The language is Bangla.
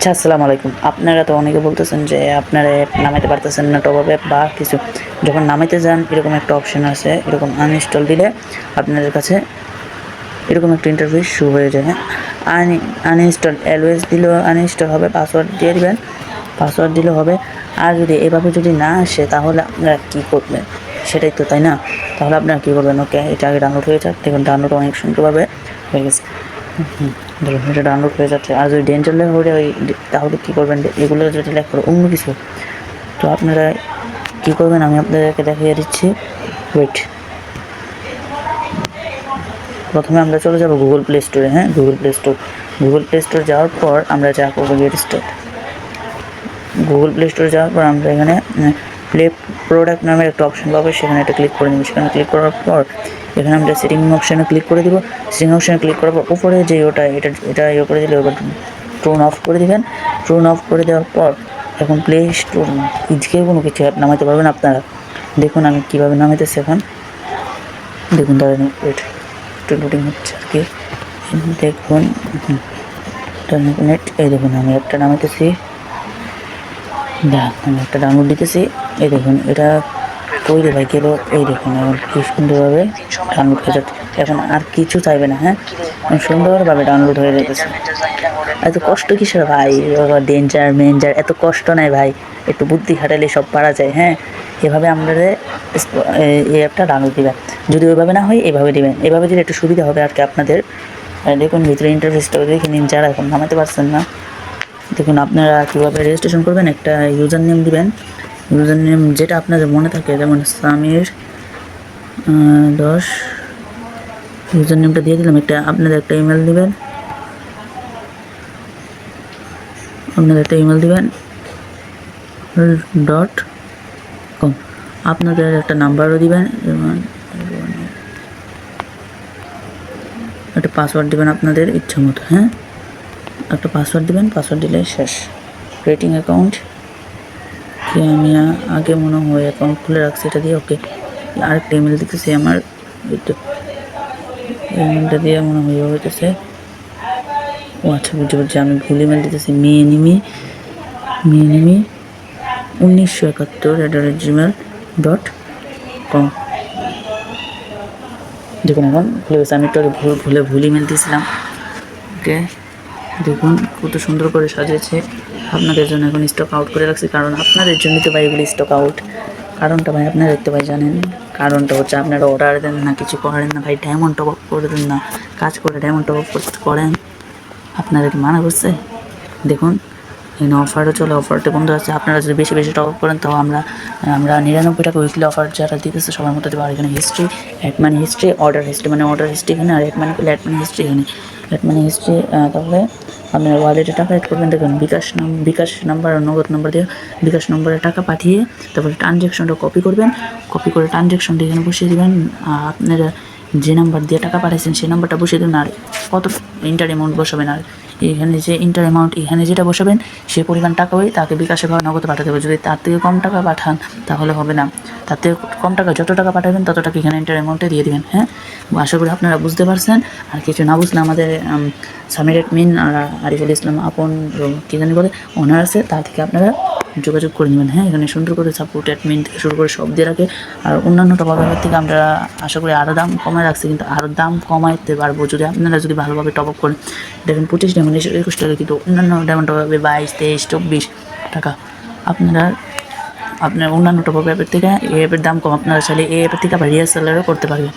আচ্ছা আসসালামু আলাইকুম। আপনারা তো অনেকে বলতেছেন যে আপনারা অ্যাপ নামাইতে পারতেছেন না টপ অ্যাপ বা কিছু। যখন নামাইতে যান এরকম একটা অপশন আছে এরকম আনইনস্টল দিলে আপনাদের কাছে এরকম একটা ইন্টারভিউ শু হয়ে যাবে আন আনইনস্টল অ্যালওয়েজ দিলেও আনইনস্টল হবে পাসওয়ার্ড দিয়ে দিবেন পাসওয়ার্ড দিলে হবে। আর যদি এভাবে যদি না আসে তাহলে আপনারা কী করবেন? সেটাই তো তাই না? তাহলে আপনারা কী করবেন? ওকে এটা আগে ডাউনলোড হয়ে যাক। দেখুন ডাউনলোড অনেক সুন্দরভাবে হয়ে গেছে। হুম, ধরুন এটা ডাউনলোড হয়ে যাচ্ছে। আর যদি লেখা হলে ওই তাহলে কী করবেন? এগুলো যদি লেখা করে, অন্য কিছু। তো আপনারা কী করবেন? আমি আপনাদেরকে দেখিয়ে দিচ্ছি। ওয়েট প্রথমে আমরা চলে যাব গুগল প্লে স্টোরে হ্যাঁ? Google play store Google play store যাওয়ার পর আমরা যা করব গেট স্টার্ট গুগল প্লে স্টোরে যাওয়ার পর আমরা এখানে প্লে প্রোডাক্ট নামের একটা অপশন পাবো, সেখানে একটা ক্লিক করে নিব। সেখানে ক্লিক করার পর এখানে আমরা সেটিং অপশানে ক্লিক করে দেবো। সেটিং অপশানে ক্লিক করার পর উপরে যে ওটা, এটা এটা ইয়ে করে দিলে ওটা ট্রোন অফ করে দেবেন। ট্রোন অফ করে দেওয়ার পর এখন প্লে স্টোর ইজকে কোনো কিছু অ্যাপ নামাতে পারবেন আপনারা। দেখুন আমি কীভাবে নামাইতেছি এখন। দেখুন দাঁড়ান ওয়েট একটু লোডিং হচ্ছে আর কি। দেখুন নেট এই দেখুন, আমি একটা নামাইতেছি। দেখ, আমি একটা ডাউনলোড দিতেছি। এই দেখুন, এটা কই রে ভাই গেল এই দেখুন এখন কি সুন্দরভাবে ডাউনলোড হয়ে যাচ্ছে। এখন আর কিছু চাইবে না হ্যাঁ? সুন্দরভাবে ডাউনলোড হয়ে যেতেছে এত কষ্ট কিসের ভাই? ডেঞ্জার মেঞ্জার এত কষ্ট নাই ভাই। একটু বুদ্ধি খাটালে সব পারা যায় হ্যাঁ? এভাবে আমরা এই অ্যাপটা ডাউনলোড দিবেন যদি ওইভাবে না হয়, এভাবে দিবেন। এভাবে দিলে একটু সুবিধা হবে আর কি আপনাদের। দেখুন, ভিতরে ইন্টারফেসটা দেখে নিন, যারা এখন নামাতে পারছেন না। দেখুন, আপনারা কীভাবে রেজিস্ট্রেশন করবেন, একটা ইউজার নেম দিবেন। যেটা আপনাদের মনে থাকে, যেমন সামির দশ ইউজার নেমটা দিয়ে দিলাম, একটা আপনাদের একটা ইমেল দিবেন। আপনাদের একটা ইমেল দিবেন। ডট কম আপনাদের একটা নাম্বারও দিবেন, যেমন একটা পাসওয়ার্ড দেবেন আপনাদের ইচ্ছা মতো হ্যাঁ? একটা পাসওয়ার্ড দেবেন পাসওয়ার্ড দিলে শেষ। ক্রিয়েটিং অ্যাকাউন্ট কি আমি আগে মনে হয় অ্যাকাউন্ট খুলে রাখছি, এটা দিয়ে ওকে আরেকটা ইমেল দিতেছি আমার ইমেলটা দিয়ে মনে হয় হইতেছে। ও আচ্ছা বুঝতে পারছি, আমি ভুল ইমেল দিতেছি। মেয়ে নিমি মেয়ে নিমি, উনিশশো একাত্তর at the rate Gmail dot com দেখুন, এখন ভুলে গেছে। আমি একটু ভুল, ভুলে ভুল ইমেল দিয়েছিলাম। ওকে, দেখুন কত সুন্দর করে সাজিয়েছে। আপনাদের জন্য এখন স্টক আউট করে রাখছি। কারণ আপনাদের জন্য তো ভাই এগুলি স্টক আউট কারণটা ভাই আপনারা দেখতে ভাই জানেন। কারণটা হচ্ছে আপনারা অর্ডার দেন না, কিছু করেন না ভাই ডায়মন্ড টপ আপ করে দেন না। কাজ করে ডায়মন্ড টপ আপ করেন। আপনারা কি মানা করছে দেখুন। অফারও চলে অফারটা বন্ধ আছে। আপনারা যদি বেশি বেশি টপ করেন, তাও আমরা আমরা নিরানব্বই টাকা উইকলি অফার যারা দিতেছে, সবার মতো দেবো আর এখানে history add money history order history মানে অর্ডার হিস্ট্রি এখানে, আর অ্যাড মানি করলে অ্যাড মানি হিস্ট্রি এখানে। অ্যাড মানি হিস্ট্রি তাহলে আপনার ওয়ালেটে টাকা অ্যাড করবেন। দেখুন, বিকাশ নাম, বিকাশ নাম্বার নগদ নাম্বার দিয়ে বিকাশ নম্বরে টাকা পাঠিয়ে তারপরে ট্রানজ্যাকশনটা কপি করবেন। কপি করে ট্রানজ্যাকশনটা এখানে বসিয়ে দেবেন। আপনারা যে নাম্বার দিয়ে টাকা পাঠাইছেন, সেই নাম্বারটা বসিয়ে দেবেন আর কত ইন্টার অ্যামাউন্ট বসাবেন আর এখানে যে ইন্টার অ্যামাউন্ট এখানে যেটা বসাবেন, সেই পরিমাণ টাকা ওই তাকে বিকাশে বা নগদ পাঠাতে হবে। যদি তার থেকে কম টাকা পাঠান, তাহলে হবে না। তার থেকে কম টাকা, যত টাকা পাঠাবেন তত টাকা এখানে ইন্টার অ্যামাউন্টে দিয়ে দেবেন হ্যাঁ? আশা করি আপনারা বুঝতে পারছেন। আর কিছু না বুঝলে আমাদের সামিরেট মিন আর আরিফুল ইসলাম আপন কী জানি বলে ওনার আছে তার থেকে আপনারা যোগাযোগ করে নেবেন। হ্যাঁ এখানে সুন্দর করে সাপোর্ট অ্যাডমিন থেকে শুরু করে সব দিয়ে রাখে আর অন্যান্য টপ আপের থেকে আমরা আশা করি আরও দাম কমায় রাখছি, কিন্তু আরও দাম কমাইতে পারব। যদি আপনারা যদি ভালোভাবে টপ আপ করেন দেখেন পঁচিশ ডায়মন্ড একুশ টাকা, কিন্তু অন্যান্য ডায়মন্ড টপ আপে বাইশ, তেইশ, চব্বিশ টাকা। আপনারা, আপনার অন্যান্য টপ আপ অ্যাপের থেকে এই অ্যাপের দাম কম। আপনারা চাইলে এই অ্যাপের থেকে আবার রিহার্সালারও করতে পারবেন।